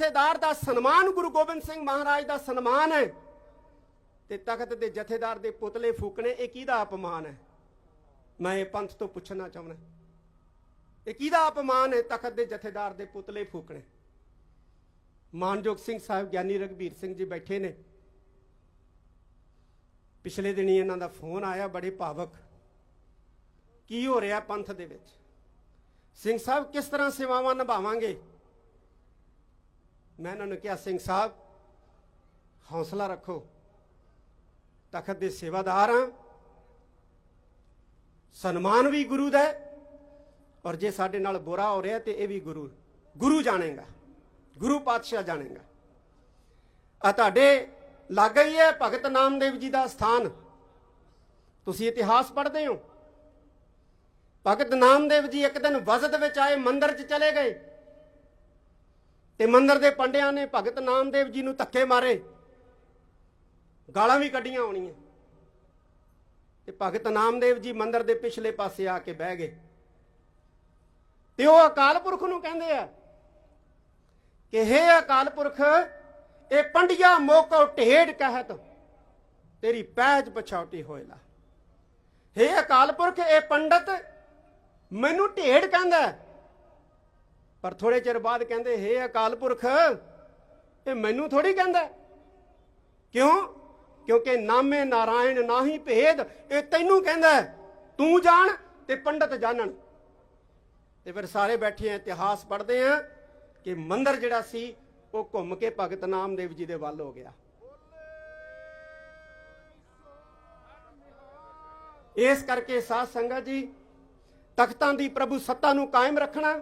ਜਥੇਦਾਰ ਦਾ ਸਨਮਾਨ ਗੁਰੂ ਗੋਬਿੰਦ ਸਿੰਘ ਮਹਾਰਾਜ ਦਾ ਸਨਮਾਨ ਹੈ। ਤੇ ਤਖਤ ਦੇ ਜਥੇਦਾਰ ਦੇ ਪੁਤਲੇ ਫੂਕਣੇ, ਇਹ ਕਿਹਦਾ ਅਪਮਾਨ ਹੈ? ਮੈਂ ਇਹ ਪੰਥ ਤੋਂ ਪੁੱਛਣਾ ਚਾਹੁੰਦਾ। ਇਹ ਕਿਹਦਾ ਅਪਮਾਨ ਹੈ ਤਖਤ ਦੇ ਜਥੇਦਾਰ ਦੇ ਪੁਤਲੇ ਫੂਕਣੇ? ਮਾਨਯੋਗ ਸਿੰਘ ਸਾਹਿਬ, ਗਿਆਨੀ ਰਗਵੀਰ ਸਿੰਘ ਜੀ ਬੈਠੇ ਨੇ। ਪਿਛਲੇ ਦਿਨੀ ਇਹਨਾਂ ਦਾ ਫੋਨ ਆਇਆ, ਬੜੇ ਭਾਵਕ। ਕੀ ਹੋ ਰਿਹਾ ਪੰਥ ਦੇ ਵਿੱਚ? ਸਿੰਘ ਸਾਹਿਬ, ਕਿਸ ਤਰ੍ਹਾਂ ਸੇਵਾਵਾਂ ਨਿਭਾਵਾਂਗੇ? ਮੈਂ ਇਹਨਾਂ ਨੂੰ ਕਿਹਾ, ਸਿੰਘ ਸਾਹਿਬ, ਹੌਸਲਾ ਰੱਖੋ। ਤਖਤ ਦੇ ਸੇਵਾਦਾਰ ਹਾਂ। ਸਨਮਾਨ ਵੀ ਗੁਰੂ ਦਾ ਔਰ ਜੇ ਸਾਡੇ ਨਾਲ ਬੁਰਾ ਹੋ ਰਿਹਾ ਤੇ ਇਹ ਵੀ ਗੁਰੂ ਗੁਰੂ ਜਾਣੇਗਾ। ਗੁਰੂ ਪਾਤਸ਼ਾਹ ਜਾਣੇਗਾ। ਆ ਤੁਹਾਡੇ ਲਾਗੇ ਹੀ ਹੈ ਭਗਤ ਨਾਮਦੇਵ ਜੀ ਦਾ ਸਥਾਨ। ਤੁਸੀਂ ਇਤਿਹਾਸ ਪੜ੍ਹਦੇ ਹੋ। ਭਗਤ ਨਾਮਦੇਵ ਜੀ ਇੱਕ ਦਿਨ ਵਜ਼ਦ ਵਿੱਚ ਆਏ, ਮੰਦਰ 'ਚ ਚਲੇ ਗਏ। ਤੇ ਮੰਦਰ ਦੇ ਪੰਡਿਆਂ ਨੇ ਭਗਤ ਨਾਮਦੇਵ ਜੀ ਨੂੰ ਧੱਕੇ ਮਾਰੇ। ਗਾਲਾਂ ਵੀ ਕੱਢੀਆਂ ਹੋਣੀਆਂ। ਤੇ ਭਗਤ ਨਾਮਦੇਵ ਜੀ ਮੰਦਰ ਦੇ ਪਿਛਲੇ ਪਾਸੇ ਆ ਕੇ ਬਹਿ ਗਏ। ਤੇ ਉਹ ਅਕਾਲ ਪੁਰਖ ਨੂੰ ਕਹਿੰਦੇ ਆ ਕਿ ਹੇ ਅਕਾਲ ਪੁਰਖ, ਇਹ ਪੰਡਿਆ ਮੋਕੋ ਢੇਡ ਕਹਿਤ, ਤੇਰੀ ਪੈਜ ਪਛਾਉਟੀ ਹੋਇਲਾ। ਹੇ ਅਕਾਲ ਪੁਰਖ, ਇਹ ਪੰਡਤ ਮੈਨੂੰ ਢੇਡ ਕਹਿੰਦਾ ਪਰ ਥੋੜੇ ਚਿਰ ਬਾਅਦ ਕਹਿੰਦੇ, ਹੇ ਅਕਾਲ ਪੁਰਖ, ਇਹ ਮੈਨੂੰ ਥੋੜੀ ਕਹਿੰਦਾ ਕਿਉਂ? ਕਿਉਂਕਿ ਨਾਮੇ ਨਾਰਾਇਣ ਨਾਹੀ ਭੇਦ, ਇਹ ਤੈਨੂੰ ਕਹਿੰਦਾ ਤੂੰ ਜਾਣ ਤੇ ਪੰਡਤ ਜਾਣਨ। ਤੇ ਫਿਰ ਸਾਰੇ ਬੈਠੇ ਆ, ਇਤਿਹਾਸ ਪੜ੍ਹਦੇ ਆ ਕਿ ਮੰਦਰ ਜਿਹੜਾ ਸੀ, ਉਹ ਘੁੰਮ ਕੇ ਭਗਤ ਨਾਮਦੇਵ ਜੀ ਦੇ ਵੱਲ ਹੋ ਗਿਆ। ਇਸ ਕਰਕੇ ਸਾਧ ਸੰਗਤ ਜੀ, ਤਖਤਾਂ ਦੀ ਪ੍ਰਭੂ ਸੱਤਾ ਨੂੰ ਕਾਇਮ ਰੱਖਣਾ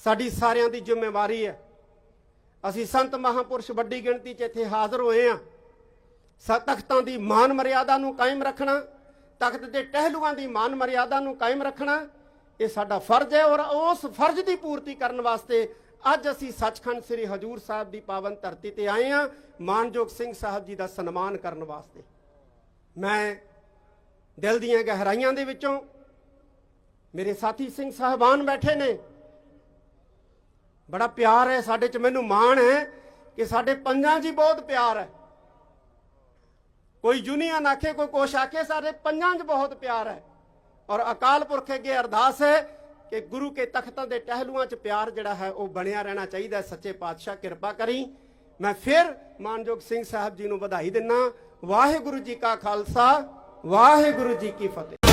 ਸਾਡੀ ਸਾਰਿਆਂ ਦੀ ਜ਼ਿੰਮੇਵਾਰੀ ਹੈ। ਅਸੀਂ ਸੰਤ ਮਹਾਪੁਰਸ਼ ਵੱਡੀ ਗਿਣਤੀ 'ਚ ਇੱਥੇ ਹਾਜ਼ਰ ਹੋਏ ਆ ਤਖਤਾਂ ਦੀ ਮਾਨ ਮਰਿਆਦਾ ਨੂੰ ਕਾਇਮ ਰੱਖਣਾ, ਤਖਤ ਦੇ ਟਹਿਲੂਆਂ ਦੀ ਮਾਨ ਮਰਿਆਦਾ ਨੂੰ ਕਾਇਮ ਰੱਖਣਾ, ਇਹ ਸਾਡਾ ਫਰਜ਼ ਹੈ ਔਰ ਉਸ ਫਰਜ਼ ਦੀ ਪੂਰਤੀ ਕਰਨ ਵਾਸਤੇ ਅੱਜ ਅਸੀਂ ਸੱਚਖੰਡ ਸ੍ਰੀ ਹਜੂਰ ਸਾਹਿਬ ਦੀ ਪਾਵਨ ਧਰਤੀ ਤੇ ਆਏ ਆ ਮਾਨਯੋਗ ਸਿੰਘ ਸਾਹਿਬ ਜੀ ਦਾ ਸਨਮਾਨ ਕਰਨ ਵਾਸਤੇ। ਮੈਂ ਦਿਲ ਦੀਆਂ ਗਹਿਰਾਈਆਂ ਦੇ ਵਿੱਚੋਂ ਮੇਰੇ ਸਾਥੀ ਸਿੰਘ ਸਾਹਿਬਾਨ ਬੈਠੇ ਨੇ। ਬੜਾ ਪਿਆਰ ਹੈ, ਸਾਡੇ ਚ ਮੈਨੂੰ ਮਾਣ ਹੈ ਕਿ ਸਾਡੇ ਪੰਜਾਂ 'ਚ ਹੀ ਬਹੁਤ ਪਿਆਰ ਹੈ। ਕੋਈ ਜੁਨੀਅਨ ਆਖੇ, ਕੋਈ ਕੋਸ਼ ਆਖੇ, ਸਾਡੇ ਪੰਜਾਂ 'ਚ ਬਹੁਤ ਪਿਆਰ ਹੈ। ਔਰ ਅਕਾਲ ਪੁਰਖ ਅੱਗੇ ਅਰਦਾਸ ਹੈ ਕਿ ਗੁਰੂ ਕੇ ਤਖਤਾਂ ਦੇ ਟਹਿਲੂਆਂ 'ਚ ਪਿਆਰ ਜਿਹੜਾ ਹੈ, ਉਹ ਬਣਿਆ ਰਹਿਣਾ ਚਾਹੀਦਾ ਸੱਚੇ ਪਾਤਸ਼ਾਹ ਕਿਰਪਾ ਕਰੀ। ਮੈਂ ਫਿਰ ਮਾਨਯੋਗ ਸਿੰਘ ਸਾਹਿਬ ਜੀ ਨੂੰ ਵਧਾਈ ਦਿੰਨਾ। ਵਾਹਿਗੁਰੂ ਜੀ ਕਾ ਖਾਲਸਾ, ਵਾਹਿਗੁਰੂ ਜੀ ਕੀ ਫਤਿਹ।